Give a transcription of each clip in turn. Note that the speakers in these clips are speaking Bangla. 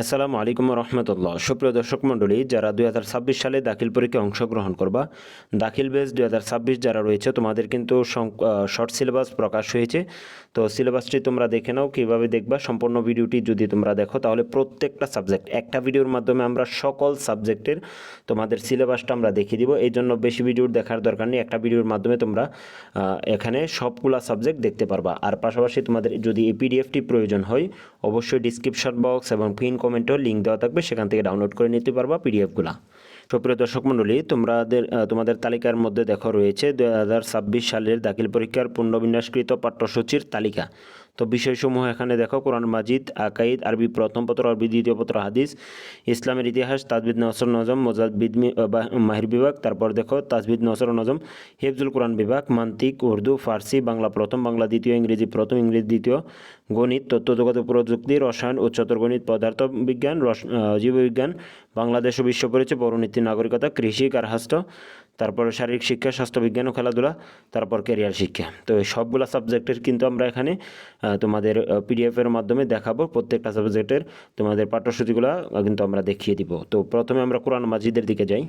আসসালামু আলাইকুম রহমতুল্লাহ। সুপ্রিয় দর্শক মণ্ডলী, যারা দুই হাজার ছাব্বিশ সালে দাখিল পরীক্ষায় অংশগ্রহণ করবা, দাখিল বেস দু হাজার ছাব্বিশ যারা রয়েছে, তোমাদের কিন্তু শর্ট সিলেবাস প্রকাশ হয়েছে। তো সিলেবাসটি তোমরা দেখে নাও, কীভাবে দেখবা, সম্পূর্ণ ভিডিওটি যদি তোমরা দেখো, তাহলে প্রত্যেকটা সাবজেক্ট একটা ভিডিওর মাধ্যমে আমরা সকল সাবজেক্টের তোমাদের সিলেবাসটা আমরা দেখিয়ে দিব। এই জন্য বেশি ভিডিওর দেখার দরকার নেই, একটা ভিডিওর মাধ্যমে তোমরা এখানে সবগুলা সাবজেক্ট দেখতে পারবা। আর পাশাপাশি তোমাদের যদি এই পিডিএফটি প্রয়োজন হয়, অবশ্যই ডিসক্রিপশন বক্স এবং পিন কমেন্টেও লিঙ্ক দেওয়া থাকবে, সেখান থেকে ডাউনলোড করে নিতে পারবা পিডিএফগুলো সুপ্রিয় দর্শক মণ্ডলী, তোমাদের তোমাদের তালিকার মধ্যে দেখো রয়েছে দু হাজার ছাব্বিশ সালের দাখিল পরীক্ষার পুনর্বিন্যাসকৃত পাঠ্যসূচির তালিকা। তো বিষয়সমূহ এখানে দেখো, কোরআন মাজিদ, আকাইদ, আরবি প্রথম পত্র, আরবি দ্বিতীয় পত্র, হাদিস, ইসলামের ইতিহাস, তাজবিদ নসর নজম, মোজাদ্দিদ মি- বা- মাহির বিভাগ, তারপর দেখো, তাজবিদ নসর নজম হেফজুল কোরআন বিভাগ, মান্তিক, উর্দু, ফার্সি, বাংলা প্রথম, বাংলা দ্বিতীয়, ইংরেজি প্রথম, ইংরেজি দ্বিতীয়, গণিত, তথ্যজগত প্রযুক্তি, রসায়ন উচ্চতর গণিত পদার্থ বিজ্ঞান জীববিজ্ঞান, বাংলাদেশ ও বিশ্ব পরিচয়, পৌরনীতি, নাগরিকতা, কৃষি কারহাস্ত তারপরে শারীরিক শিক্ষা স্বাস্থ্যবিজ্ঞান ও খেলাধুলা, তারপর ক্যারিয়ার শিক্ষা। তো এই সবগুলা সাবজেক্টের কিন্তু আমরা এখানে তোমাদের পিডিএফের মাধ্যমে দেখাবো। প্রত্যেকটা সাবজেক্টের তোমাদের পাঠ্যসূচিগুলো কিন্তু আমরা দেখিয়ে দিব। তো প্রথমে আমরা কোরআন মাজিদের দিকে যাই।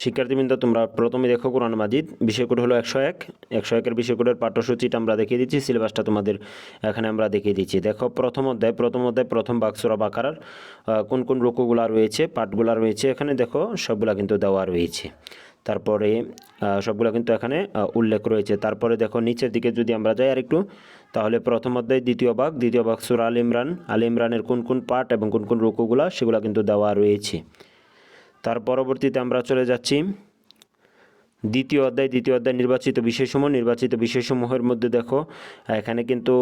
শিক্ষার্থীবৃন্দ, তোমরা প্রথমে দেখো কোরআন মাজিদ। বিষয় কোড হলো একশো এক। একশো একের বিষয় কোডের পাঠ্যসূচিটা আমরা দেখিয়ে দিচ্ছি। সিলেবাসটা তোমাদের এখানে আমরা দেখিয়ে দিচ্ছি। দেখো, প্রথম অধ্যায় প্রথম অধ্যায়, প্রথম বাক্সরা বাকারার কোন কোন রুকুগুলা রয়েছে, পাঠগুলা রয়েছে। এখানে দেখো, সবগুলা কিন্তু দেওয়া রয়েছে। তারপরে সবগুলো কিন্তু এখানে উল্লেখ রয়েছে। তারপরে দেখো, নিচের দিকে যদি আমরা যাই আর একটু তাহলে প্রথম অধ্যায়, দ্বিতীয় ভাগ দ্বিতীয় ভাগ সুর আল ইমরান। আল ইমরানের কোন কোন পাঠ এবং কোন কোন রুকুগুলা, সেগুলো কিন্তু দেওয়া রয়েছে। তার পরবর্তীতে আমরা চলে যাচ্ছি। দ্বিতীয় অধ্যায় দ্বিতীয় অধ্যায় নির্বাচিত বিষয়সমূহ নির্বাচিত বিষয়সমূহের মধ্যে দেখো, এখানে কিন্তু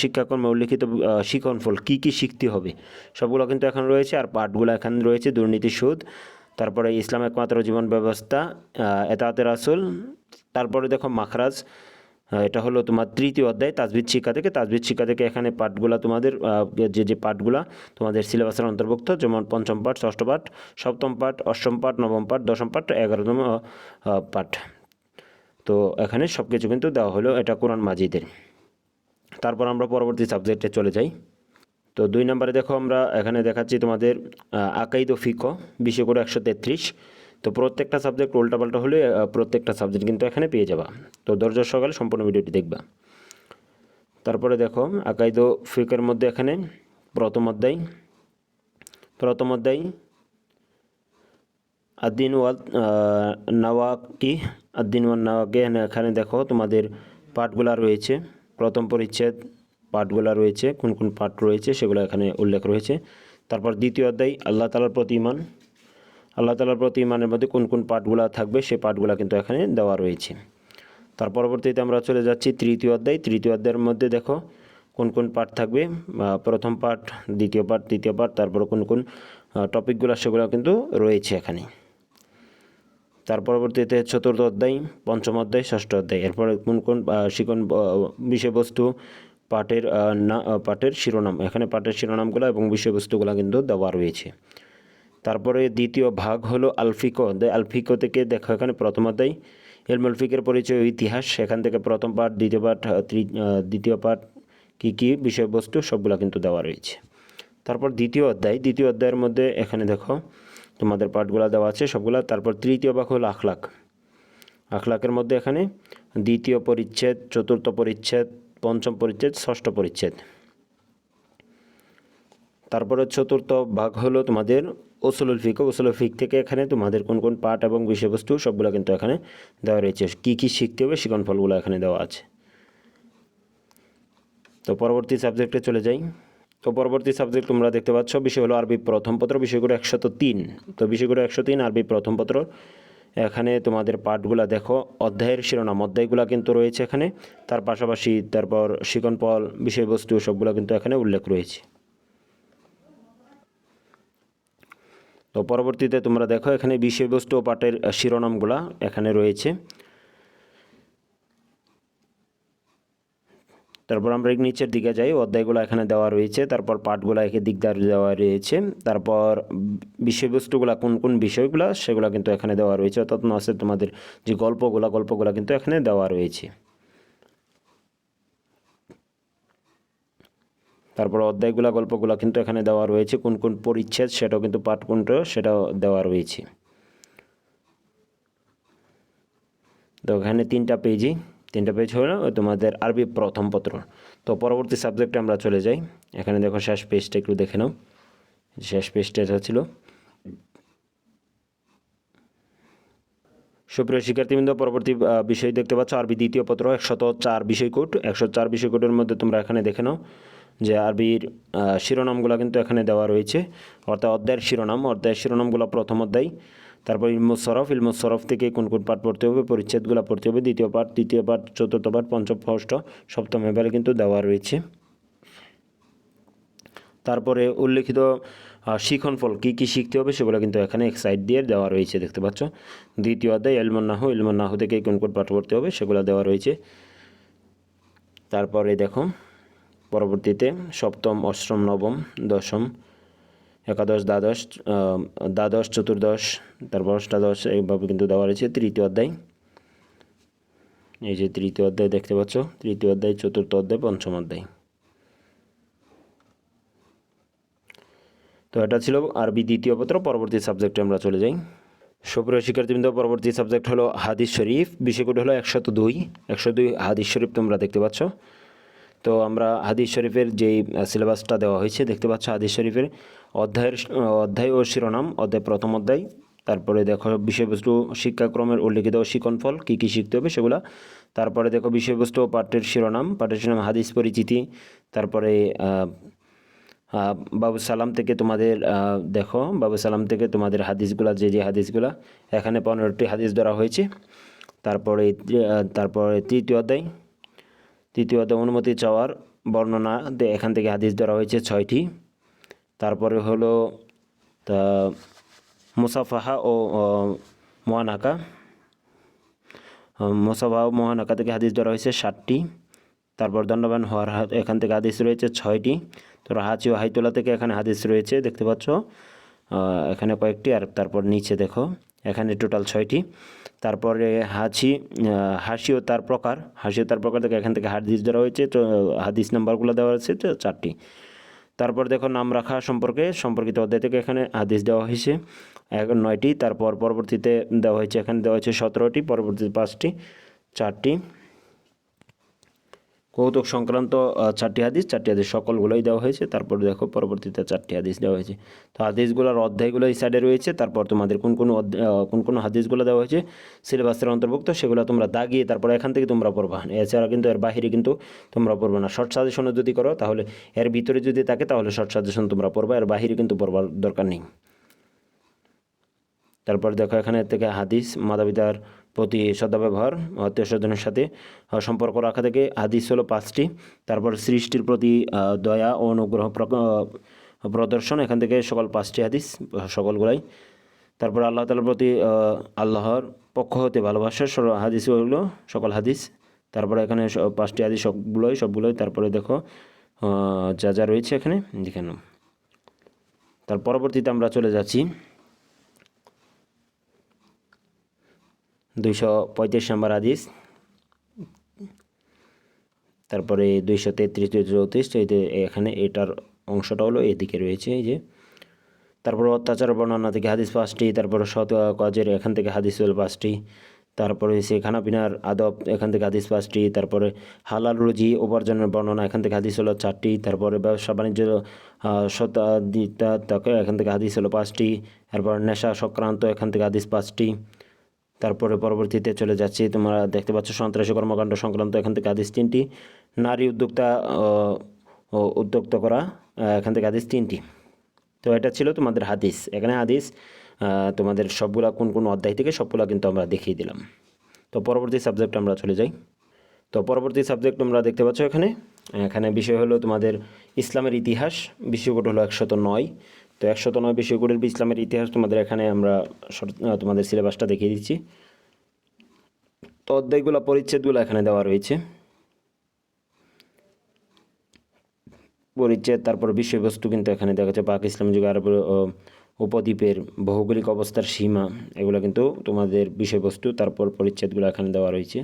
শিক্ষাকর্মে উল্লিখিত শিক্ষণফল কী কী শিখতে হবে, সবগুলো কিন্তু এখন রয়েছে। আর পাঠগুলো এখানে রয়েছে দুর্নীতি সুদ তারপরে ইসলাম একমাত্র জীবন ব্যবস্থা এতাতে রাসুল, তারপরে দেখো মাখরাজ এটা হলো তোমার তৃতীয় অধ্যায় তাজবিদ শিক্ষা থেকে তাজবিদ শিক্ষা থেকে এখানে পাঠগুলা তোমাদের যে যে পাঠগুলা তোমাদের সিলেবাসের অন্তর্ভুক্ত, যেমন পঞ্চম পাঠ, ষষ্ঠ পাঠ, সপ্তম পাঠ, অষ্টম পাঠ, নবম পাঠ, দশম পাঠ, এগারোতম পাঠ। তো এখানে সব কিছু কিন্তু দেওয়া হলো এটা কোরআন মাজিদের। তারপর আমরা পরবর্তী সাবজেক্টে চলে যাই। তো দুই নম্বরে দেখো আমরা এখানে দেখাচ্ছি তোমাদের আকাইদ ফিকো বিষয় করে একশো তেত্রিশ। তো প্রত্যেকটা সাবজেক্ট উল্টাপাল্টা হলে প্রত্যেকটা সাবজেক্ট কিন্তু এখানে পেয়ে যাবা। তো ধৈর্য সকালে সম্পূর্ণ ভিডিওটি দেখবা। তারপরে দেখো, আকাইদ ফিকের মধ্যে এখানে প্রথম অধ্যায়। প্রথম অধ্যায়, আদিন ওয়াল নাওয়াকি আদিন ওয়াল নাওয়াকে এখানে দেখো, তোমাদের পাঠগুলা রয়েছে। প্রথম পরিচ্ছেদ পাঠগুলা রয়েছে, কোন কোন পাঠ রয়েছে সেগুলো এখানে উল্লেখ রয়েছে। তারপর দ্বিতীয় অধ্যায়, আল্লাহ তালার প্রতি ইমান আল্লাহ তালার প্রতি ইমানের মধ্যে কোন কোন পাঠগুলা থাকবে সেই পাঠগুলা কিন্তু এখানে দেওয়া রয়েছে। তার পরবর্তীতে আমরা চলে যাচ্ছি তৃতীয় অধ্যায়। তৃতীয় অধ্যায়ের মধ্যে দেখো কোন কোন পাঠ থাকবে। প্রথম পাঠ, দ্বিতীয় পাঠ, তৃতীয় পাঠ, তারপর কোন কোন টপিকগুলো সেগুলো কিন্তু রয়েছে এখানে। তার পরবর্তীতে চতুর্থ অধ্যায়, পঞ্চম অধ্যায়, ষষ্ঠ অধ্যায়। এরপরে কোন কোন শিকন বিষয়বস্তু আহ, না পাঠের শিরোনাম এখানে পাঠের শিরোনামগুলো এবং বিষয়বস্তুগুলো কিন্তু দেওয়া রয়েছে। তারপরে দ্বিতীয় ভাগ হলো আলফিকো আলফিকো থেকে দেখো এখানে প্রথম অধ্যায় এলমুল পরিচয় ইতিহাস সেখান থেকে প্রথম পাঠ দ্বিতীয় পাঠ দ্বিতীয় পাঠ কী কী বিষয়বস্তু সবগুলো কিন্তু দেওয়া রয়েছে। তারপর দ্বিতীয় অধ্যায় দ্বিতীয় অধ্যায়ের মধ্যে এখানে দেখো তোমাদের পাঠগুলো দেওয়া আছে সবগুলা তারপর তৃতীয় ভাগ হলো আখলাখ। আখলাকের মধ্যে এখানে দ্বিতীয় পরিচ্ছেদ চতুর্থ পরিচ্ছেদ পঞ্চম পরিচ্ছেদ, ষষ্ঠ পরিচ্ছেদ। তারপরে চতুর্থ ভাগ হলো তোমাদের ওসুলুল ফিক। ওসুলুল ফিক থেকে এখানে তোমাদের কোন কোন পাঠ এবং বিষয়বস্তু সবগুলো কিন্তু এখানে দেওয়া রয়েছে। কী কী শিখতে হবে শিকন ফলগুলো এখানে দেওয়া আছে। তো পরবর্তী সাবজেক্টে চলে যাই। তো পরবর্তী সাবজেক্ট তোমরা দেখতে পাচ্ছ, বিষয় হলো আরবি প্রথম পত্র, বিষয়গুলো একশত তিন। তো বিষয়গুলো একশো তিন, আরবি প্রথম পত্র। এখানে তোমাদের পাঠগুলা দেখো, অধ্যায়ের শিরোনাম, অধ্যায়গুলো কিন্তু রয়েছে এখানে। তার পাশাপাশি তারপর শিকনপল বিষয়বস্তু, সবগুলো কিন্তু এখানে উল্লেখ রয়েছে। তো পরবর্তীতে তোমরা দেখো এখানে বিষয়বস্তু ও পাঠের শিরোনামগুলা এখানে রয়েছে। তারপর আমরা নিচের দিকে যাই, অধ্যায়গুলো এখানে দেওয়া রয়েছে, তারপর পাঠগুলো একে দিকদার দেওয়া রয়েছে, তারপর বিষয়বস্তুগুলো কোন কোন বিষয়গুলো সেগুলো কিন্তু এখানে দেওয়া রয়েছে, অর্থাৎ আছে তোমাদের যে গল্পগুলো গল্পগুলো কিন্তু এখানে দেওয়া রয়েছে। তারপর অধ্যায়গুলা, গল্পগুলো কিন্তু এখানে দেওয়া রয়েছে, কোন কোন পরিচ্ছেদ সেটাও কিন্তু পাঠ কোনটা সেটাও দেওয়া রয়েছে। তো এখানে তিনটা পেজই। তিনটা পেজ হলো তোমাদের আরবি প্রথম পত্র। তো পরবর্তী সাবজেক্টে আমরা চলে যাই। এখানে দেখো শেষ পেজটা একটু দেখে নাও। শেষ পেজটা এটা ছিল। সুপ্রিয় শিক্ষার্থীবৃন্দ, পরবর্তী বিষয় দেখতে পাচ্ছ, আরবি দ্বিতীয় পত্র একশত চার বিষয় কোড। একশো চার বিষয় কোডের মধ্যে তোমরা এখানে দেখে নাও যে আরবির শিরোনামগুলো কিন্তু এখানে দেওয়া রয়েছে। অর্থাৎ অধ্যায়ের শিরোনাম। অধ্যায়ের শিরোনামগুলো প্রথম অধ্যায়। তারপর ইলমুস সরফ সরফ থেকে কোন কোন পাঠ পড়তে হবে? পরিচ্ছেদগুলো পড়তে হবে, দ্বিতীয় পাঠ, তৃতীয় পাঠ, চতুর্থ পাঠ, পঞ্চম, ষষ্ঠ, সপ্তম এবারে কিন্তু দেওয়া রয়েছে। তারপরে উল্লেখিত শিখন ফল কী কী শিখতে হবে সেগুলো কিন্তু এখানে এক সাইড দিয়ে দেওয়া রয়েছে, দেখতে পাচ্ছ? দ্বিতীয় অধ্যায় এলমন্নাহু এলমন্নাহু থেকে কোন কোন পাঠ পড়তে হবে সেগুলো দেওয়া রয়েছে। তারপরে দেখো, পরবর্তীতে সপ্তম, অষ্টম, নবম, দশম একাদশ, দ্বাদশ দ্বাদশ, চতুর্দশ, তারপর অষ্টাদশ এইভাবে কিন্তু দেওয়া রয়েছে তৃতীয় অধ্যায়। এই যে তৃতীয় অধ্যায় দেখতে পাচ্ছ, তৃতীয় অধ্যায়, চতুর্থ অধ্যায়, পঞ্চম অধ্যায়। তো এটা ছিল আরবি দ্বিতীয় পত্র, পরবর্তী সাবজেক্টে আমরা চলে যাই। সুপ্রিয় শিক্ষার্থীবৃন্দ, পরবর্তী সাবজেক্ট হলো হাদিস শরীফ বিষয়কোড হলো একশত দুই। একশো দুই হাদিস শরীফ তোমরা দেখতে পাচ্ছ। তো আমরা হাদিস শরীফের যেই সিলেবাসটা দেওয়া হয়েছে, দেখতে পাচ্ছ হাদিস শরীফের অধ্যায়ের, অধ্যায় ও শিরোনাম, অধ্যায় প্রথম অধ্যায়। তারপরে দেখো বিষয়বস্তু, শিক্ষাক্রমের উল্লেখিত শিকনফল কী কী শিখতে হবে সেগুলা। তারপরে দেখো বিষয়বস্তু ও পাঠ্যের শিরোনাম পাঠ্যের শিরোনাম হাদিস পরিচিতি। তারপরে বাবু সালাম থেকে তোমাদের দেখো, বাবু সালাম থেকে তোমাদের হাদিসগুলা, যে যে হাদিসগুলা, এখানে পনেরোটি হাদিস ধরা হয়েছে। তারপরে তারপরে তৃতীয় অধ্যায় তৃতীয় অধ্যায় অনুমতি চাওয়ার বর্ণনা এখান থেকে হাদিস ধরা হয়েছে ছয়টি। তারপরে হলো, তা, মুসাফাহা ও মোয়ানাকা মোসাফা ও মোহানাকা থেকে হাদিস ধরা হয়েছে ষাটটি তারপর দণ্ডবান হওয়ার এখান থেকে হাদিস রয়েছে ছয়টি। তো হাঁচি ও হাইতোলা থেকে এখানে হাদিস রয়েছে, দেখতে পাচ্ছ? এখানে কয়েকটি আর তারপর নিচে দেখো। এখানে টোটাল ছয়টি। তারপরে হাসি হাসি ও তার প্রকার, হাসি ও তার প্রকার থেকে এখান থেকে হাদিস দেওয়া হয়েছে, তো, হাদিস নাম্বারগুলো দেওয়া হয়েছে, তো, চারটি। তারপর দেখো নাম রাখা সম্পর্কে, সম্পর্কিত অধ্যায় থেকে এখানে হাদিস দেওয়া হয়েছে নয়টি। তারপর পরবর্তীতে দেওয়া হয়েছে, এখানে দেওয়া হয়েছে সতেরোটি, পরবর্তীতে পাঁচটি, চারটি। কৌতুক সংক্রান্ত চারটি হাদিস চারটি হাদিস সকলগুলোই দেওয়া হয়েছে। তারপর দেখো, পরবর্তীতে চারটি হাদিস দেওয়া হয়েছে। তো হাদিসগুলোর অধ্যায়গুলো এই সাইডে রয়েছে। তারপর তোমাদের কোন কোন কোন কোন হাদিসগুলো দেওয়া হয়েছে সিলেবাসের অন্তর্ভুক্ত, সেগুলো তোমরা দাগিয়ে তারপর এখান থেকে তোমরা পড়বা। এছাড়া কিন্তু এর বাহিরে কিন্তু তোমরা পড়বে না। শর্ট সাজেশনও যদি করো, তাহলে এর ভিতরে যদি থাকে, তাহলে শর্ট সাজেশন তোমরা পড়বা। এর বাহিরে কিন্তু পড়বার দরকার নেই। তারপর দেখো, এখানে থেকে হাদিস মাতাপিতার প্রতি সদ্ব্যবহার, আত্মীয় স্বজনের সাথে সম্পর্ক রাখা থেকে হাদিস হলো পাঁচটি। তারপর সৃষ্টির প্রতি দয়া ও অনুগ্রহ প্রদর্শন, এখান থেকে সকল পাঁচটি হাদিস, সকলগুলাই। তারপর আল্লাহ তালার প্রতি আল্লাহর পক্ষ হতে ভালোবাসা হাদিস হলো সকল হাদিস। তারপরে এখানে পাঁচটি হাদিস সবগুলোই সবগুলোই। তারপরে দেখো যা যা রয়েছে এখানে দেখে নাও। তার পরবর্তীতে আমরা চলে যাচ্ছি। দুইশো পঁয়ত্রিশ নম্বর হাদিস। তারপরে দুইশো তেত্রিশ, দুইশো চৌত্রিশ এখানে এটার অংশটা হলো এদিকে রয়েছে, এই যে। তারপর অত্যাচার বর্ণনা থেকে হাদিস পাঁচটি, তারপর সৎ কাজের এখান থেকে হাদিস হলো পাঁচটি, তারপরে সে খানাপিনার আদব এখান থেকে হাদিস পাঁচটি, তারপরে হালাল রুজি, উপার্জনের বর্ণনা এখান থেকে হাদিস হলো চারটি, তারপরে ব্যবসা বাণিজ্য শতাদিতা তাকে এখান থেকে হাদিস হলো পাঁচটি, তারপর নেশা সংক্রান্ত এখান থেকে হাদিস পাঁচটি তারপরে পরবর্তীতে চলে যাচ্ছি। তোমরা দেখতে পাচ্ছ সন্ত্রাসী কর্মকাণ্ড সংক্রান্ত এখান থেকে আদেশ তিনটি, নারী উদ্যোক্তা উদ্যোক্ত করা এখান থেকে আদেশ তিনটি। তো এটা ছিল তোমাদের হাদিস। এখানে হাদিস তোমাদের সবগুলা কোন কোন অধ্যায় থেকে সবগুলা কিন্তু আমরা দেখিয়ে দিলাম। তো পরবর্তী সাবজেক্ট আমরা চলে যাই। তো পরবর্তী সাবজেক্ট তোমরা দেখতে পাচ্ছ এখানে। এখানে বিষয় হলো তোমাদের ইসলামের ইতিহাস বিষয়কোড হলো একশত নয়। তো একশত নয় বিষয়কোডের ইসলামের ইতিহাস তোমাদের এখানে আমরা তোমাদের সিলেবাসটা দেখিয়ে দিচ্ছি। তো অধ্যায়গুলো পরিচ্ছেদগুলো এখানে দেওয়া রয়েছে। পরিচ্ছেদ, তারপর বিষয়বস্তু কিন্তু এখানে দেখা যাচ্ছে পাক ইসলাম যুগে আরব উপদ্বীপের ভৌগোলিক অবস্থার সীমা, এগুলো কিন্তু তোমাদের বিষয়বস্তু, তারপর পরিচ্ছেদগুলো এখানে দেওয়া রয়েছে।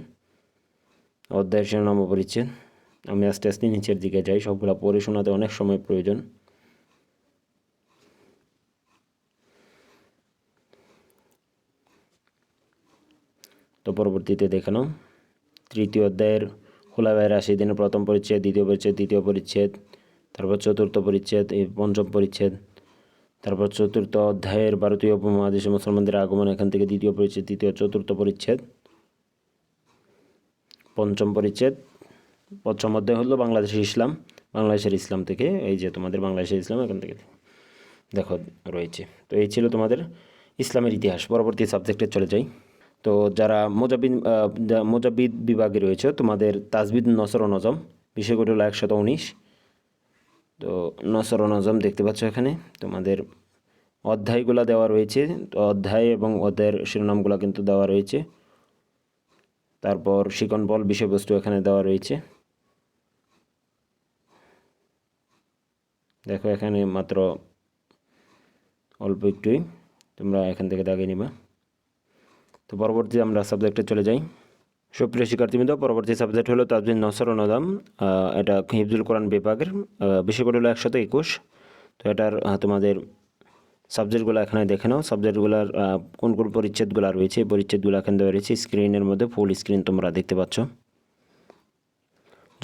অধ্যায় শিরোনাম পরিচ্ছেদ। আমি আস্তে আস্তে নিচের দিকে যাই, সবগুলো পড়ে শোনাতে অনেক সময় প্রয়োজন। তো পরবর্তীতে দেখে নাও তৃতীয় অধ্যায়ের খোলাবাই রাশি দিনের প্রথম পরিচ্ছেদ, দ্বিতীয় পরিচ্ছেদ, তৃতীয় পরিচ্ছেদ, তারপর চতুর্থ পরিচ্ছেদ, এই পঞ্চম পরিচ্ছেদ, তারপর চতুর্থ অধ্যায়ের ভারতীয় উপমহাদেশে মুসলমানদের আগমন, এখান থেকে দ্বিতীয় পরিচ্ছেদ, তৃতীয়, চতুর্থ পরিচ্ছেদ, পঞ্চম পরিচ্ছেদ, পঞ্চম অধ্যায় হলো বাংলাদেশের ইসলাম বাংলাদেশের ইসলাম থেকে, এই যে তোমাদের বাংলাদেশের ইসলাম, এখান থেকে দেখো রয়েছে। তো এই ছিল তোমাদের ইসলামের ইতিহাস, পরবর্তী সাবজেক্টে চলে যাই। তো যারা মোজাবিদ মোজাবিদ বিভাগে রয়েছে, তোমাদের তাজবিদ নসর নজম বিষয়গুলো হলো একশত উনিশ। তো নসর নজম দেখতে পাচ্ছ এখানে, তোমাদের অধ্যায়গুলো দেওয়া রয়েছে অধ্যায় এবং অধ্যায়ের শিরোনামগুলো কিন্তু দেওয়া রয়েছে। তারপর শিকন বল বিষয়বস্তু এখানে দেওয়া রয়েছে। দেখো এখানে মাত্র অল্প একটুই, তোমরা এখান থেকে দাগিয়ে নিবা। তো পরবর্তী আমরা সাবজেক্টে চলে যাই। সুপ্রিয় শিক্ষার্থীবৃন্দ, পরবর্তী সাবজেক্ট হলো তাজবিন নসর নদাম। এটা হিফজুল কোরআন বিভাগের বিষয়গুলো হলো একশত একুশ। তো এটার তোমাদের সাবজেক্টগুলো এখানে দেখে নাও। সাবজেক্টগুলোর কোন কোন পরিচ্ছেদগুলো রয়েছে, এই পরিচ্ছেদগুলো এখানে দেওয়া রয়েছে। স্ক্রিনের মধ্যে ফুল স্ক্রিন তোমরা দেখতে পাচ্ছ।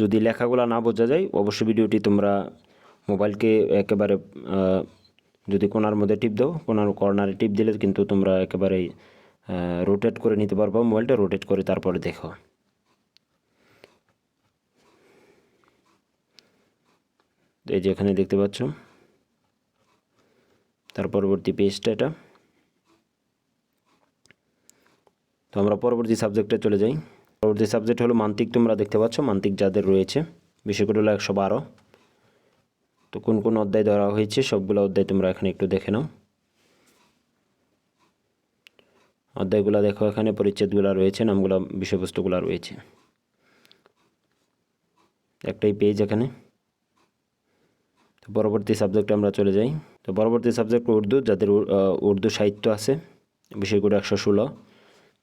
যদি লেখাগুলো না বোঝা যায়, অবশ্যই ভিডিওটি তোমরা মোবাইলকে একেবারে যদি কোনার মধ্যে টিপ দাও, কোনার কর্নারে টিপ দিলে কিন্তু তোমরা একেবারেই রোটেট করে নিতে পারব মোবাইলটা রোটেট করে তারপরে দেখো। এই যে এখানে দেখতে পাচ্ছ। তার পরবর্তী পেজটা এটা। তো আমরা পরবর্তী সাবজেক্টে চলে যাই। পরবর্তী সাবজেক্ট হলো মান্তিক, তোমরা দেখতে পাচ্ছ, মান্তিক যাদের রয়েছে। বিষয়গুলো হলো একশো বারো। তো কোন কোন অধ্যায় ধরা হয়েছে, সবগুলো অধ্যায় তোমরা এখানে একটু দেখে নাও। অধ্যায়গুলো দেখো, এখানে পরিচ্ছেদগুলো রয়েছে, নামগুলো, বিষয়বস্তুগুলো রয়েছে। একটাই পেজ এখানে। তো পরবর্তী সাবজেক্টে আমরা চলে যাই। তো পরবর্তী সাবজেক্ট উর্দু, যাদের উর্দু সাহিত্য আছে, বিষয়গুলো একশো ষোলো।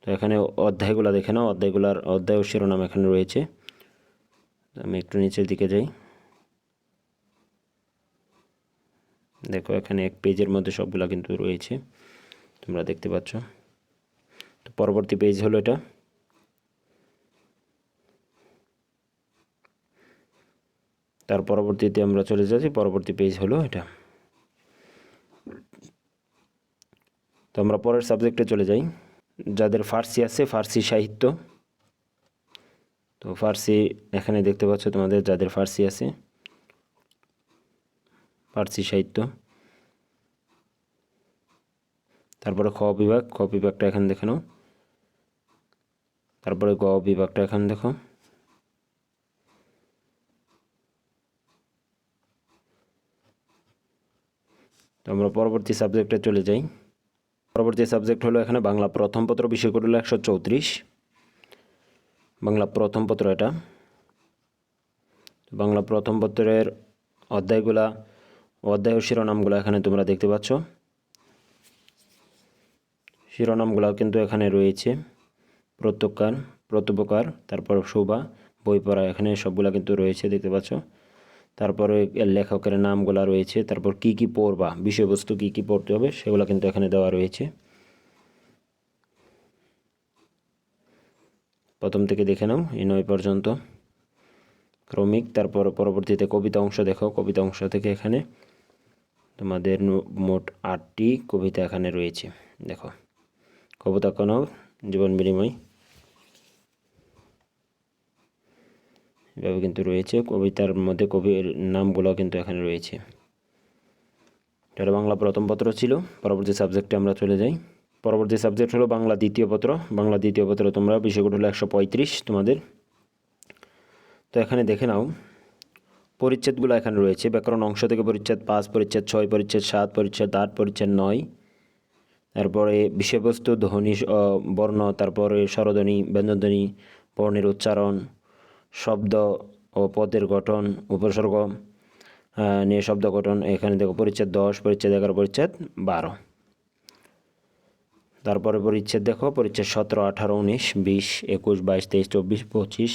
তো এখানে অধ্যায়গুলো দেখে নাও, অধ্যায়গুলোর অধ্যায় শিরোনাম এখানে রয়েছে। আমি একটু নিচের দিকে যাই। দেখো, এখানে এক পেজের মধ্যে সবগুলো কিন্তু রয়েছে, তোমরা দেখতে পাচ্ছ। পরবর্তী পেজ হলো এটা। তার পরবর্তীতে আমরা চলে যাচ্ছি, পরবর্তী পেজ হলো এটা। তো আমরা পরের সাবজেক্টে চলে যাই। যাদের ফার্সি আছে, ফার্সি সাহিত্য। তো ফার্সি এখানে দেখতে পাচ্ছ তোমাদের যাদের ফার্সি আছে। ফার্সি সাহিত্য। তারপরে খ বিভাগ, খ বিভাগটা এখানে দেখে নাও। তারপরে গ বিভাগটা এখানে দেখো। আমরা পরবর্তী সাবজেক্টে চলে যাই। পরবর্তী সাবজেক্ট হলো এখানে বাংলা প্রথম পত্র বিষয় হলো একশো চৌত্রিশ। বাংলা প্রথম পত্র এটা। বাংলা প্রথম পত্রের অধ্যায়গুলা অধ্যায় ও শিরোনামগুলো এখানে তোমরা দেখতে পাচ্ছ। শিরোনামগুলো কিন্তু এখানে রয়েছে। প্রত্যকার প্রত্যপকার, তারপর শোভা, বই পড়া, এখানে সবগুলা কিন্তু রয়েছে, দেখতে পাচ্ছ। তারপরে লেখকের নামগুলো রয়েছে, তারপর কি কি পড়বা, বিষয়বস্তু কি কি পড়তে হবে, সেগুলো কিন্তু এখানে দেওয়া রয়েছে। প্রথম থেকে দেখে নাও, এই নয় পর্যন্ত। ক্রমিক, তারপর পরবর্তীতে কবিতা অংশ দেখো, কবিতা অংশ থেকে এখানে তোমাদের মোট আটটি কবিতা এখানে রয়েছে, দেখো। কবিতা কোনো জীবন বিনিময়। এভাবে কিন্তু রয়েছে। কবিতার মধ্যে কবির নামগুলো কিন্তু এখানে রয়েছে। এটা বাংলা প্রথম পত্র ছিল। পরবর্তী সাবজেক্টে আমরা চলে যাই। পরবর্তী সাবজেক্ট হলো বাংলা দ্বিতীয় পত্র। বাংলা দ্বিতীয় পত্র তোমরা বিষয়গুলো হলো একশো পঁয়ত্রিশ তোমাদের। তো এখানে দেখে নাও। পরিচ্ছেদগুলো এখানে রয়েছে। ব্যাকরণ অংশ থেকে পরিচ্ছেদ পাঁচ, পরিচ্ছেদ ছয়, পরিচ্ছেদ সাত, পরিচ্ছেদ আট, পরিচ্ছেদ নয়। তারপরে বিষয়বস্তু, ধ্বনি বর্ণ, তারপরে স্বরধ্বনি, ব্যঞ্জনধ্বনি, বর্ণের উচ্চারণ শব্দ ও পদের গঠন উপসর্গ নিয়ে শব্দ গঠন এখানে দেখো পরিচ্ছেদ দশ, পরিচ্ছেদ এগারো, পরিচ্ছেদ বারো। তারপরে পরিচ্ছেদ দেখো, পরিচ্ছেদ সতেরো, আঠারো, উনিশ, বিশ, একুশ, বাইশ, তেইশ, চব্বিশ, পঁচিশ।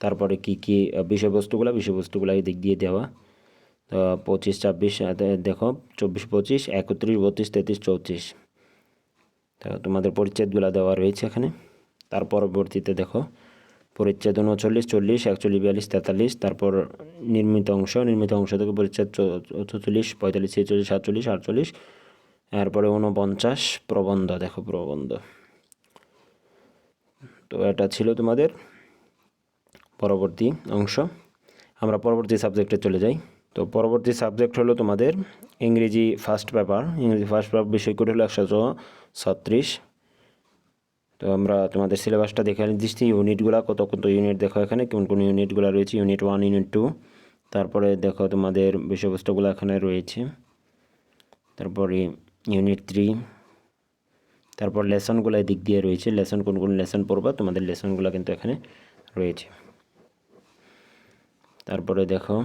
তারপরে কি কি বিষয়বস্তুগুলো বিষয়বস্তুগুলো দিক দিয়ে দেওয়া। তো পঁচিশ, ছাব্বিশ দেখো চব্বিশ, পঁচিশ, একত্রিশ, বত্রিশ, তেত্রিশ, চৌত্রিশ। তো তোমাদের পরিচ্ছেদগুলো দেওয়া রয়েছে এখানে। তার পরবর্তীতে দেখো পরিচ্ছেদ উনচল্লিশ, চল্লিশ, একচল্লিশ, বিয়াল্লিশ, তেতাল্লিশ, তারপর নির্মিত অংশ নির্মিত অংশ থেকে পরিচ্ছেদ চৌচল্লিশ, পঁয়তাল্লিশ, ছেচল্লিশ, সাতচল্লিশ, আটচল্লিশ, এরপরে উনপঞ্চাশ প্রবন্ধ, দেখো প্রবন্ধ। তো এটা ছিল তোমাদের পরবর্তী অংশ। আমরা পরবর্তী সাবজেক্টে চলে যাই। তো পরবর্তী সাবজেক্ট হলো তোমাদের ইংরেজি ফার্স্ট পেপার ইংরেজি ফার্স্ট পেপার বিষয় কোড হলো একশো ছত্রিশ। তো আমরা তোমাদের সিলেবাসটা দেখে দিচ্ছি ইউনিটগুলো কত কত ইউনিট দেখো এখানে, কোন কোন ইউনিটগুলো রয়েছে ইউনিট ওয়ান ইউনিট টু তারপরে দেখো তোমাদের বিষয়বস্তুগুলো এখানে রয়েছে। তারপরে ইউনিট থ্রি তারপর লেসনগুলো দিক দিয়ে রয়েছে লেসন কোন কোন লেসন পড়বা, তোমাদের লেসনগুলো কিন্তু এখানে রয়েছে। তারপরে দেখো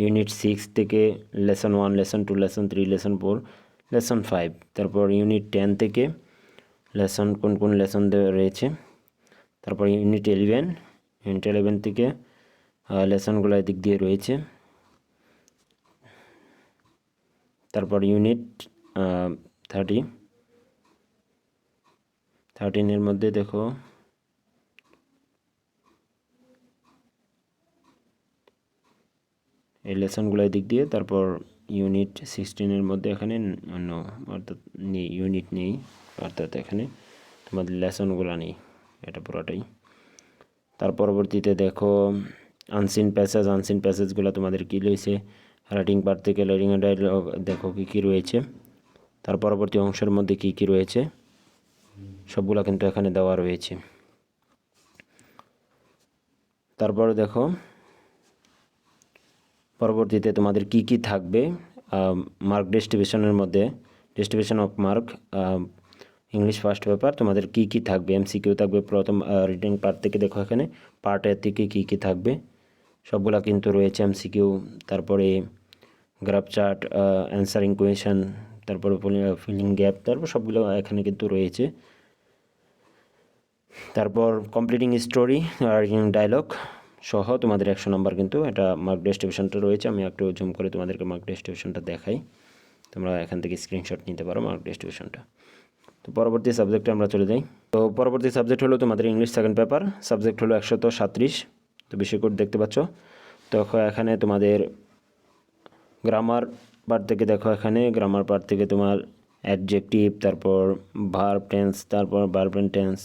ইউনিট সিক্স থেকে lesson one lesson two lesson three lesson four lesson five তারপর ইউনিট টেন থেকে লেসন, কোন কোন লেসন রয়েছে? তারপর ইউনিট ইলেভেন ইউনিট ইলেভেন থেকে লেসনগুলো দিক দিয়ে রয়েছে। তারপর ইউনিট থার্টি থার্টিনের মধ্যে দেখো, এই লেসনগুলোর দিক দিয়ে, তারপর ইউনিট সিক্সটিনের মধ্যে এখানে অন্য অর্থাৎ ইউনিট নেই। অর্থাৎ এখানে তোমাদের লেসনগুলো নেই, এটা পুরোটাই। তার পরবর্তীতে দেখো আনসিন প্যাসেজ আনসিন প্যাসেজগুলো তোমাদের কী রয়েছে? রাইটিং পার্ট থেকে রাইটিং ডায়লগ দেখো কী কী রয়েছে। তার পরবর্তী অংশের মধ্যে কী কী রয়েছে? সবগুলো কিন্তু এখানে দেওয়া রয়েছে। তারপরে দেখো, পরবর্তীতে তোমাদের কি কি থাকবে? মার্ক ডিস্ট্রিবিউশনের মধ্যে distribution of mark English first paper তোমাদের কি কি থাকবে? এমসিকিউ থাকবে প্রথম রিডিং পার্ট থেকে দেখো এখানে। পার্ট এর থেকে কি কি থাকবে? সবগুলা কিন্তু রয়েছে এমসিকিউ তারপরে গ্রাফ চার্ট অ্যান্সারিং কোয়েশন তারপরে ফিলিং গ্যাপ তারপর সবগুলো এখানে কিন্তু রয়েছে। তারপর কমপ্লিটিং স্টোরি আর ডায়লগ সহ তোমাদের একশো নম্বর কিন্তু এটা মার্ক ডিস্ট্রিবিউশনটা রয়েছে। আমি একটু জুম করে তোমাদেরকে মার্ক ডিস্ট্রিবিউশনটা দেখাই। তোমরা এখান থেকে স্ক্রিনশট নিতে পারো মার্ক ডিস্ট্রিবিউশনটা তো পরবর্তী সাবজেক্টে আমরা চলে যাই। তো পরবর্তী সাবজেক্ট হলো তোমাদের ইংলিশ সেকেন্ড পেপার সাবজেক্ট হলো একশত সাঁত্রিশ। তো বিষয় কোড দেখতে পাচ্ছ। তো এখানে তোমাদের গ্রামার পার্ট থেকে দেখো এখানে গ্রামার পার্ট থেকে তোমার অ্যাডজেক্টিভ তারপর ভার্ব টেন্স তারপর ভার্ব টেন্স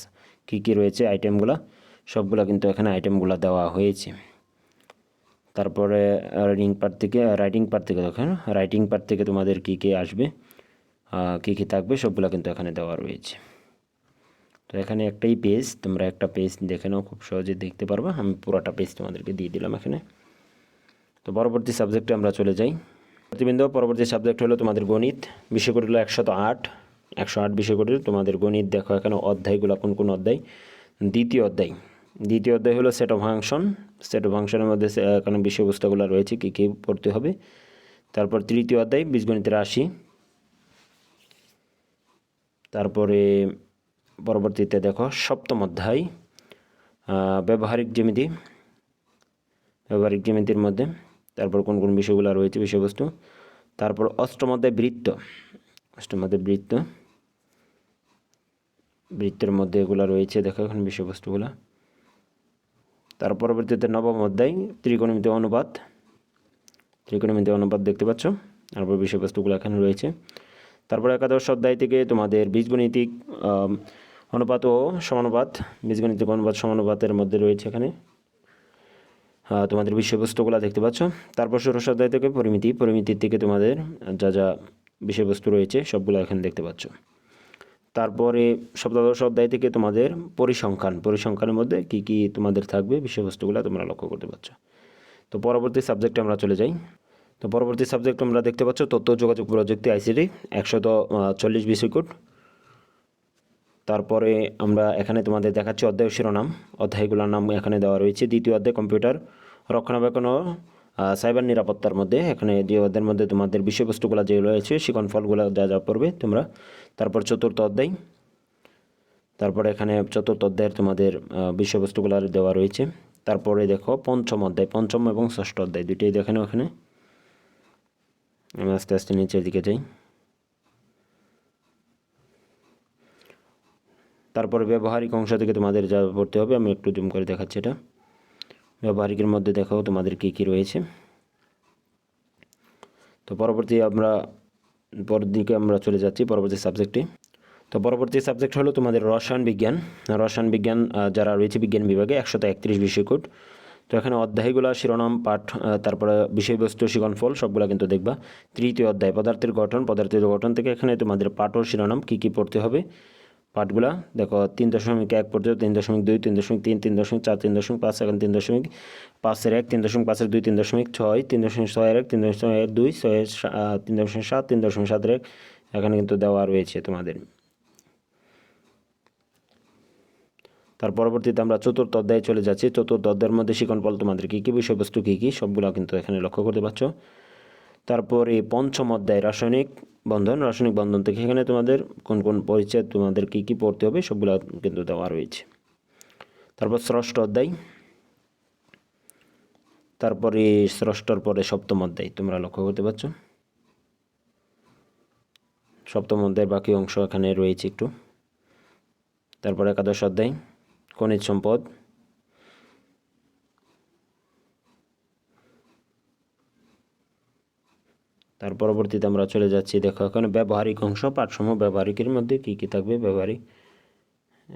কী কী রয়েছে আইটেমগুলো সবগুলো কিন্তু এখানে আইটেমগুলো দেওয়া হয়েছে। তারপরে রাইটিং পার্ট থেকে রাইটিং পার্ট থেকে দেখো রাইটিং পার্ট থেকে তোমাদের কী কী আসবে। কী কী থাকবে সবগুলো কিন্তু এখানে দেওয়া রয়েছে। তো এখানে একটাই পেজ তোমরা একটা পেজ দেখে নাও, খুব সহজে দেখতে পারবা। আমি পুরোটা পেজ তোমাদেরকে দিয়ে দিলাম এখানে। তো পরবর্তী সাবজেক্টে আমরা চলে যাই। প্রতিবিন্দু পরবর্তী সাবজেক্ট হলো তোমাদের গণিত। বিষয়কটি হলো একশত আট একশো আট বিষয়কটি তোমাদের গণিত দেখো এখানে অধ্যায়গুলো কোন কোন অধ্যায়? দ্বিতীয় অধ্যায়। দ্বিতীয় অধ্যায় হলো set of function set of ফাংশনের মধ্যে, এখানে বিষয়বস্তুগুলো রয়েছে, কী কী পড়তে হবে। তারপর তৃতীয় অধ্যায়, বীজগণিতের রাশি। তারপরে পরবর্তীতে দেখো সপ্তম অধ্যায় ব্যবহারিক জ্যামিতি। ব্যবহারিক জ্যামিতির মধ্যে তারপর কোন কোন বিষয়গুলো রয়েছে, বিষয়বস্তু। তারপর অষ্টম অধ্যায় বৃত্ত। অষ্টম অধ্যায় বৃত্ত। বৃত্তের মধ্যে এগুলো রয়েছে, দেখো এখন বিষয়বস্তুগুলো। তার পরবর্তীতে নবম অধ্যায়, ত্রিকোণমিতি অনুপাত। ত্রিকোণমিতি অনুপাত দেখতে পাচ্ছ, তারপর বিষয়বস্তুগুলো এখানে রয়েছে। তারপর একাদশ অধ্যায় থেকে তোমাদের বীজগণিতিক অনুপাত ও সমানুপাত, বীজগণিতিক অনুপাত, সমানুপাতের মধ্যে রয়েছে এখানে। তোমাদের বিষয়বস্তুগুলো দেখতে পাচ্ছ। তারপর ষোড়শ অধ্যায় থেকে পরিমিতি, পরিমিতির থেকে তোমাদের যা যা বিষয়বস্তু রয়েছে, সবগুলো এখানে দেখতে পাচ্ছ। তারপরে সপ্তাদশ অধ্যায় থেকে তোমাদের পরিসংখ্যান, পরিসংখ্যানের মধ্যে কি কি তোমাদের থাকবে, বিষয়বস্তুগুলো তোমরা লক্ষ্য করতে পারছ। তো পরবর্তী সাবজেক্টে আমরা চলে যাই। তো পরবর্তী সাবজেক্ট তোমরা দেখতে পাচ্ছ, তথ্য যোগাযোগ প্রযুক্তি আইসিটি একশত চল্লিশ কোড তারপরে আমরা এখানে তোমাদের দেখাচ্ছি অধ্যায় শিরোনাম। অধ্যায়গুলোর নাম এখানে দেওয়া রয়েছে। দ্বিতীয় অধ্যায়, কম্পিউটার রক্ষণাবেক্ষণ ও সাইবার নিরাপত্তার মধ্যে। এখানে দ্বিতীয় অধ্যায়ের মধ্যে তোমাদের বিষয়বস্তুগুলো যেগুলো রয়েছে শিকন ফলগুলো যা যা পড়বে তোমরা। তারপর চতুর্থ অধ্যায়। তারপরে এখানে চতুর্থ অধ্যায়ের তোমাদের বিষয়বস্তুগুলো দেওয়া রয়েছে। তারপরে দেখো, পঞ্চম অধ্যায়, পঞ্চম এবং ষষ্ঠ অধ্যায়, দুইটাই দেখে নাও এখানে। আমি আস্তে আস্তে নিচের দিকে যাই। তারপরে ব্যবহারিক অংশ থেকে তোমাদের যা পড়তে হবে, আমি একটু জুম করে দেখাচ্ছি এটা। ব্যবহারিকের মধ্যে দেখাও তোমাদের কী কী রয়েছে। তো পরবর্তী আমরা, পরের দিকে আমরা চলে যাচ্ছি পরবর্তী সাবজেক্টে তো পরবর্তী সাবজেক্ট হলো তোমাদের রসায়ন বিজ্ঞান। রসায়ন বিজ্ঞান যারা রয়েছে বিজ্ঞান বিভাগে, একশত একত্রিশ বিষয়কোট তো এখানে অধ্যায়গুলো শিরোনাম পাঠ তারপরে বিষয়বস্তু শিকনফল সবগুলো কিন্তু দেখবা তৃতীয় অধ্যায় পদার্থের গঠন পদার্থের গঠন থেকে এখানে তোমাদের পাঠ ও শিরোনাম কী কী পড়তে হবে পাঠগুলা দেখো তিন দশমিক এক পর্যন্ত তিন দশমিক দুই তিন দশমিক তিন তিন দশমিক চার তিন দশমিক পাঁচ এখন তিন দশমিক পাঁচের এক তিন দশমিক পাঁচের দুই তিন দশমিক ছয় তিন দশমিক ছয়ের এক তিন দশমিক এক দুই ছয়ের তিন দশমিক সাত তিন দশমিক সাতের এক এখানে কিন্তু দেওয়া রয়েছে তোমাদের তার পরবর্তীতে আমরা চতুর্থ অধ্যায়ে চলে যাচ্ছি। চতুর্থ অধ্যায়ের মধ্যে শিকনফল তোমাদের কী কী বিষয়বস্তু, কী কী সবগুলো কিন্তু এখানে লক্ষ্য করতে পারছ। তারপরে পঞ্চম অধ্যায়, রাসায়নিক বন্ধন। রাসায়নিক বন্ধন থেকে এখানে তোমাদের কোন কোন পরিচয় তোমাদের কী কী পড়তে হবে, সবগুলো কিন্তু দেওয়া রয়েছে। তারপর ষষ্ঠ অধ্যায়। তারপরে ষষ্ঠর পরে সপ্তম অধ্যায়, তোমরা লক্ষ্য করতে পারছ। সপ্তম অধ্যায়ের বাকি অংশ এখানে রয়েছে একটু। তারপর একাদশ অধ্যায়। খনিজ সম্পদ তার পরবর্তীতে আমরা চলে যাচ্ছি, দেখো এখানে ব্যবহারিক অংশ, পাঠসমূহ, ব্যবহারিকের মধ্যে কী কী থাকবে? ব্যবহারিক।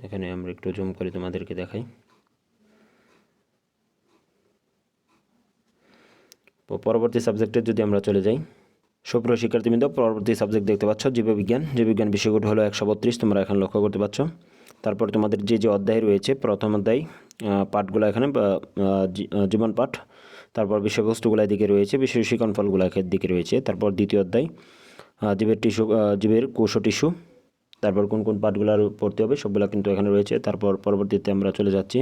এখানে আমরা একটু জুম করে তোমাদেরকে দেখাই। পরবর্তী সাবজেক্টে যদি আমরা চলে যাই, সুপ্রিয় শিক্ষার্থীবৃন্দ, পরবর্তী সাবজেক্ট দেখতে পাচ্ছ, জীববিজ্ঞান। জীববিজ্ঞান বিষয়গুলো হলো একশো বত্রিশ, তোমরা এখন লক্ষ্য করতে পারছ। তারপর তোমাদের যে যে অধ্যায় রয়েছে, প্রথম অধ্যায় পাঠগুলো এখানে জীবন পাঠ, তারপর বিষয়বস্তুগুলো এদিকে রয়েছে বিষয় শিকনফলগুলো একের দিকে রয়েছে, তারপর দ্বিতীয় অধ্যায় জীবের টিস্যু জীবের কোষ টিস্যু, তারপর কোন কোন পাঠগুলো পড়তে হবে, সবগুলো কিন্তু এখানে রয়েছে, তারপর পরবর্তীতে আমরা চলে যাচ্ছি,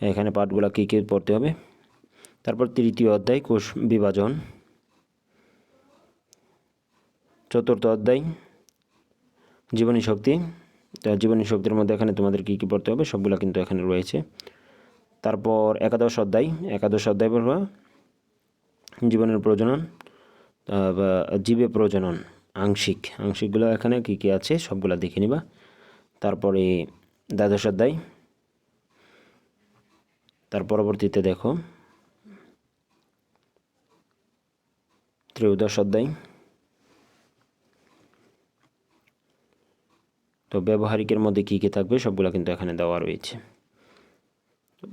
এখানে পাঠগুলো কী কী পড়তে হবে, তারপর তৃতীয় অধ্যায়, কোষ বিভাজন, চতুর্থ অধ্যায়, জীবনী শক্তি জীবনী শক্তির মধ্যে এখানে তোমাদের কী কী পড়তে হবে, সবগুলো কিন্তু এখানে রয়েছে। তারপর একাদশ অধ্যায় একাদশ অধ্যায় পড়বা। জীবনের প্রজনন জীবে প্রজনন, আংশিক। আংশিকগুলো এখানে কী কী আছে, সবগুলো দেখে নিবা। তারপরে দ্বাদশ অধ্যায়। তার পরবর্তীতে দেখো। ত্রয়োদশ অধ্যায়। তো ব্যবহারিকের মধ্যে কী কী থাকবে সবগুলো কিন্তু এখানে দেওয়া রয়েছে।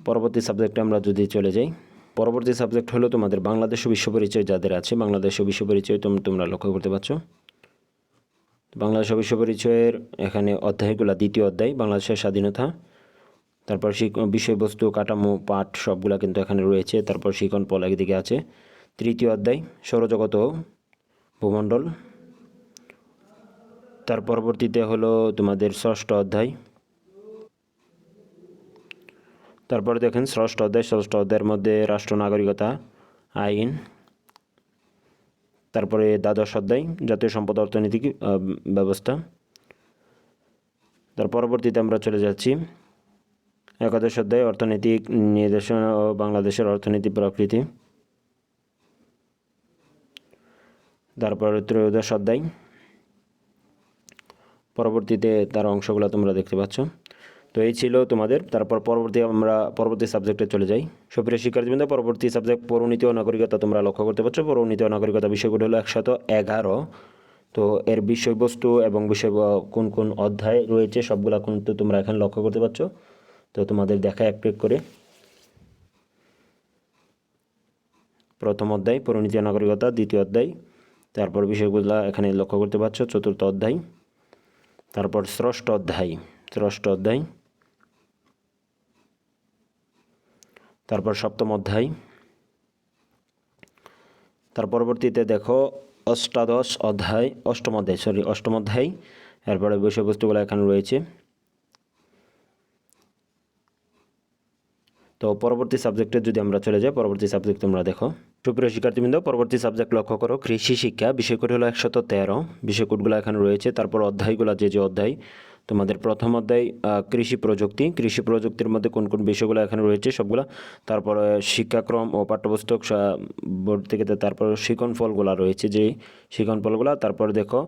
পরবর্তী সাবজেক্টে আমরা যদি চলে যাই, পরবর্তী সাবজেক্ট হলো তোমাদের বাংলাদেশ বিশ্ব পরিচয় যাদের আছে। বাংলাদেশ বিশ্ব পরিচয় তোম- তোমরা লক্ষ্য করতে পারছ। বাংলাদেশ বিশ্ব পরিচয়ের এখানে অধ্যায়গুলো, দ্বিতীয় অধ্যায়, বাংলাদেশের স্বাধীনতা, তারপর বিষয়বস্তু, কাঠামো, পাঠ সবগুলা কিন্তু এখানে রয়েছে। তারপর শিকন পল একদিকে আছে। তৃতীয় অধ্যায় সৌরজগত ভূমণ্ডল। তার পরবর্তীতে হলো তোমাদের ষষ্ঠ অধ্যায়। তারপরে দেখেন ষষ্ঠ অধ্যায়, ষষ্ঠ অধ্যায়ের মধ্যে রাষ্ট্র, নাগরিকতা, আইন। তারপরে দ্বাদশ অধ্যায়, জাতীয় সম্পদ অর্থনৈতিক ব্যবস্থা। তার পরবর্তীতে আমরা চলে যাচ্ছি। একাদশ অধ্যায়, অর্থনৈতিক নির্দেশনা ও বাংলাদেশের অর্থনীতি প্রকৃতি। তারপরে ত্রয়োদশ অধ্যায় পরবর্তীতে তার অংশগুলো তোমরা দেখতে পাচ্ছ। তো এই ছিল তোমাদের। তারপর পরবর্তী আমরা পরবর্তী সাবজেক্টে চলে যাই। সুপ্রিয় শিক্ষার্থীবৃন্দ, পরবর্তী সাবজেক্ট পৌরনীতি ও নাগরিকতা তোমরা লক্ষ্য করতে পারছ। পৌরনীতি ও নাগরিকতা বিষয়গুলো হলো একশত এগারো। তো এর বিষয়বস্তু এবং বিষয় কোন কোন অধ্যায় রয়েছে সবগুলা কিন্তু তোমরা এখানে লক্ষ্য করতে পারছ। তো তোমাদের দেখা এক এক করে। প্রথম অধ্যায় পরিণীতি ও নাগরিকতা, দ্বিতীয় অধ্যায়। তারপর বিষয়গুলো এখানে লক্ষ্য করতে পারছ, চতুর্থ অধ্যায়। তারপর ষষ্ঠ অধ্যায় ষষ্ঠ অধ্যায়। তারপর সপ্তম অধ্যায়। তার পরবর্তীতে দেখো অষ্টাদশ অধ্যায়, অষ্টম অধ্যায় সরি অষ্টম অধ্যায়। এরপরে বিষয়বস্তুগুলো এখানে রয়েছে। তো পরবর্তী সাবজেক্টে যদি আমরা চলে যাই, পরবর্তী সাবজেক্ট তোমরা দেখো। সুপ্রিয় শিক্ষার্থীবৃন্দ, পরবর্তী সাবজেক্ট লক্ষ্য করো। কৃষি শিক্ষা বিষয়কোড হলো একশত তেরো। বিষয়কোডগুলো এখানে রয়েছে। তারপর অধ্যায়গুলো যে যে অধ্যায়। তোমাদের প্রথম অধ্যায় কৃষি প্রযুক্তি। কৃষি প্রযুক্তির মধ্যে কোন কোন বিষয়গুলো এখানে রয়েছে সবগুলা। তারপরে শিক্ষাক্রম ও পাঠ্যপুস্তক বোর্ড থেকে তারপর শিকন ফলগুলো রয়েছে যে শিকন ফলগুলো। তারপর দেখো,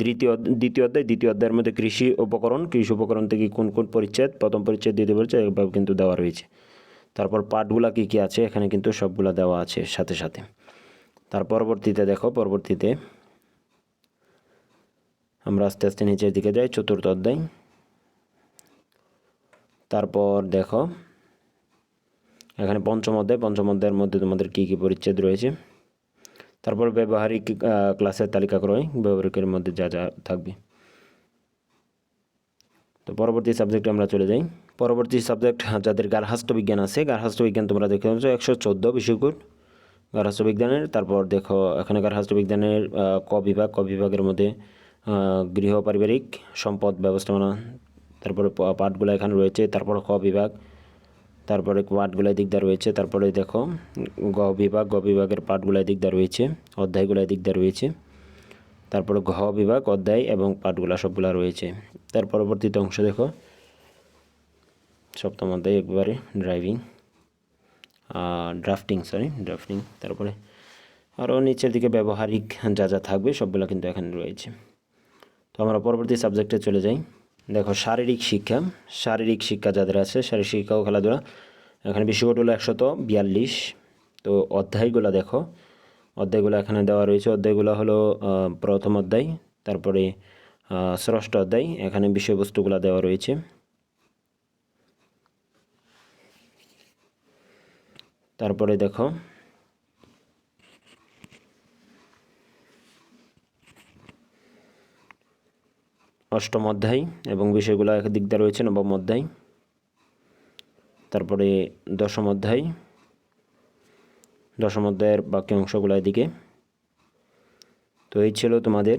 দ্বিতীয় দ্বিতীয় অধ্যায়, দ্বিতীয় অধ্যায়ের মধ্যে কৃষি উপকরণ কৃষি উপকরণ থেকে কোন কোন পরিচ্ছেদ, প্রথম পরিচ্ছেদ, দ্বিতীয় পরিচ্ছেদ, এভাবে কিন্তু দেওয়া রয়েছে। তারপর পাঠগুলা কী কী আছে? এখানে কিন্তু সবগুলা দেওয়া আছে সাথে সাথে। তার পরবর্তীতে দেখো, পরবর্তীতে আমরা আস্তে আস্তে নিচের দিকে যাই, চতুর্থ অধ্যায়। তারপর দেখো, এখানে পঞ্চম অধ্যায়। পঞ্চম অধ্যায়ের মধ্যে তোমাদের কী কী পরিচ্ছেদ রয়েছে? তারপর ব্যবহারিক ক্লাসের তালিকা ক্রয় ব্যবহারিকের মধ্যে যা যা থাকবে। তো পরবর্তী সাবজেক্টে আমরা চলে যাই। পরবর্তী সাবজেক্ট যাদের গার্হস্থ্য বিজ্ঞান আছে গার্হস্থ্য বিজ্ঞান তোমরা পাচ্ছ একশো চোদ্দ বিষয়কুট গার্হস্থ্য বিজ্ঞানের তারপর দেখো এখানে গার্হস্থ্য বিজ্ঞানের ক বিভাগ, ক বিভাগের মধ্যে গৃহ পারিবারিক সম্পদ ব্যবস্থাপনা, তারপরে পাঠগুলো এখানে রয়েছে, তারপর ক বিভাগ, তারপরে পাঠগুলো দিক দিয়ে রয়েছে, তারপরে দেখো গ বিভাগ, গ বিভাগের পাঠগুলো দিক দিয়ে রয়েছে, অধ্যায়গুলো দিক দিয়ে রয়েছে, তারপরে ঘ বিভাগ, অধ্যায় এবং পাঠগুলা সবগুলা রয়েছে। তার পরবর্তীতে অংশ দেখো সপ্তম অধ্যায় একবারে ড্রাইভিং ড্রাফটিং সরি ড্রাফটিং তারপরে আরও নিচের দিকে ব্যবহারিক যা যা থাকবে সবগুলো কিন্তু এখানে রয়েছে। তো আমরা পরবর্তী সাবজেক্টে চলে যাই। দেখো, শারীরিক শিক্ষা। শারীরিক শিক্ষা যাদের আছে, শারীরিক শিক্ষা ও খেলাধুলা, এখানে বিশ্বকোট হলো একশত বিয়াল্লিশ। তো অধ্যায়গুলো দেখো, অধ্যায়গুলো এখানে দেওয়া রয়েছে। অধ্যায়গুলো হলো প্রথম অধ্যায়, তারপরে ষষ্ঠ অধ্যায়, এখানে বিষয়বস্তুগুলো দেওয়া রয়েছে। তারপরে দেখো। অষ্টম অধ্যায় এবং বিষয়গুলো এক দিক দিয়ে রয়েছে, নবম অধ্যায়। তারপরে দশম অধ্যায়। দশম অধ্যায়ের বাকি অংশগুলো এদিকে। তো এই ছিল তোমাদের।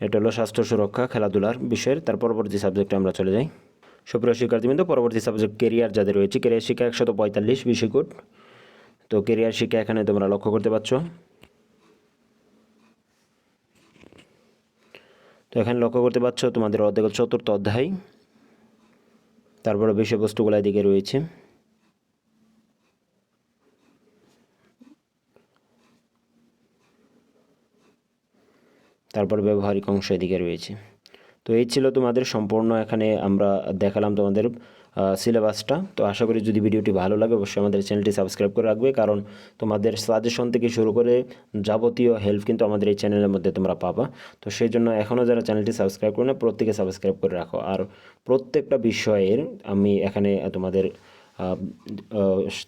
এটা হলো স্বাস্থ্য সুরক্ষা, খেলাধুলার বিষয়ের, তার পরবর্তী সাবজেক্টে আমরা চলে যাই। সুপ্রিয় শিক্ষার্থীবৃন্দ, পরবর্তী সাবজেক্ট কেরিয়ার যাদের রয়েছে কেরিয়ার শিক্ষা একশত পঁয়তাল্লিশ বিষয়কোট। তো কেরিয়ার শিক্ষা এখানে তোমরা লক্ষ্য করতে পারছ। তো এখানে লক্ষ্য করতে পারছ, তোমাদের অর্ধেক চতুর্থ অধ্যায়। তারপরে বিষয়বস্তুগুলো এদিকে রয়েছে। তারপর ব্যবহারিক অংশ এদিকে রয়েছে। তো এই ছিল তোমাদের সম্পূর্ণ এখানে আমরা দেখালাম তোমাদের সিলেবাসটা তো আশা করি যদি ভিডিওটি ভালো লাগে, অবশ্যই আমাদের চ্যানেলটি সাবস্ক্রাইব করে রাখবে, কারণ তোমাদের সাজেশন থেকে শুরু করে যাবতীয় হেল্প কিন্তু আমাদের এই চ্যানেলের মধ্যে তোমরা পাবা। তো সেই জন্য এখনও যারা চ্যানেলটি সাবস্ক্রাইব করে না প্রত্যেকে সাবস্ক্রাইব করে রাখো। আর প্রত্যেকটা বিষয়ের আমি এখানে তোমাদের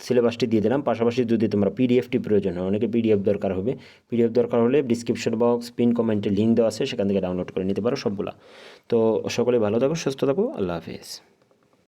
সিলেবাসটি দিয়ে দিলাম। পাশাপাশি যদি তোমরা পিডিএফটি প্রয়োজন হয়, অনেকে পিডিএফ দরকার হবে। পিডিএফ দরকার হলে ডিসক্রিপশন বক্স পিন কমেন্টে লিঙ্ক দেওয়া আছে, সেখান থেকে ডাউনলোড করে নিতে পারো সবগুলা। তো সকলে ভালো থাকো, সুস্থ থাকো, আল্লাহ হাফিজ।